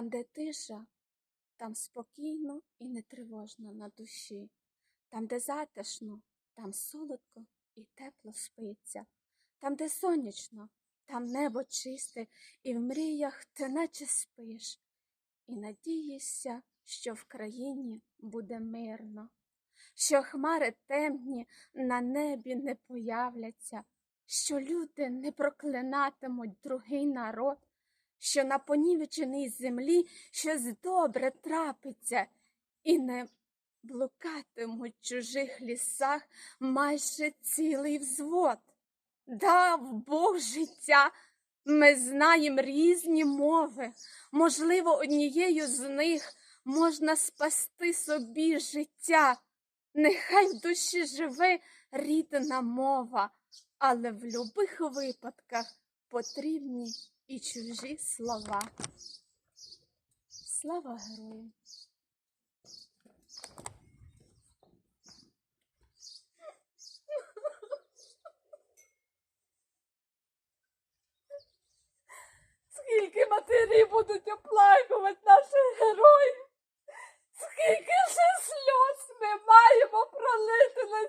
Там, де тиша, там спокійно і нетривожно на душі. Там, де затишно, там солодко і тепло спиться. Там, де сонячно, там небо чисте, і в мріях ти наче спиш. І надієшся, що в країні буде мирно, що хмари темні на небі не появляться, що люди не проклинатимуть другий народ, що на понівеченій землі щось добре трапиться, і не блукатимуть в чужих лісах майже цілий взвод. Дав Бог життя. Ми знаємо різні мови. Можливо, однією з них можна спасти собі життя. Нехай в душі живе рідна мова, але в любих випадках потрібні і чужі слова. Слава героям! Скільки матері будуть оплакувати наших героїв? Скільки же сльоз ми маємо пролити на